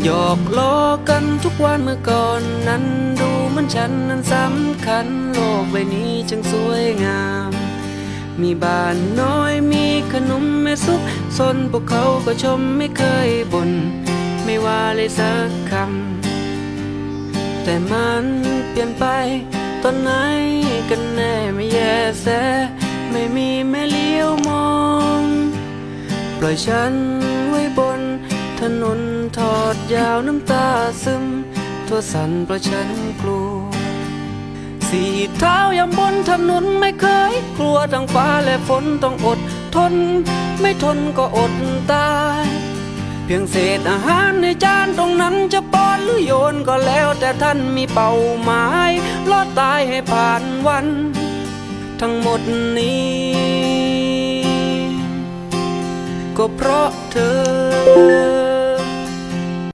หยอกล้อกันทุกวันเมื่อก่อนนั้นดูเหมันฉันนั้นสำคัญโลกใบนี้จึงสวยงาม มีบ้านน้อยมีขนมแม่ซุปซนพวกเขาก็ชมไม่เคยบน่นไม่ว่าเลยสักคำ แต่มันเปลี่ยนไปตอนไหนกันแน่ไม่แย่แสไม่มีแม่เลี้ยวมอง ปล่อยฉันไว้บนถนน ทอดยาวน้ำตาซึม ตัวสั่นเพราะฉันกลัว สี่เท้ายังบนถนนไม่เคย กลัวทั้งฟ้าและฝนต้องอดทน ไม่ทนก็อดตาย เพียงเศษอาหารในจานตรงนั้นจะป้อนหรือโยนก็แล้วแต่ท่านมีเป้าหมายรอดตายให้ผ่านวัน ทั้งหมดนี้ก็เพราะเธอ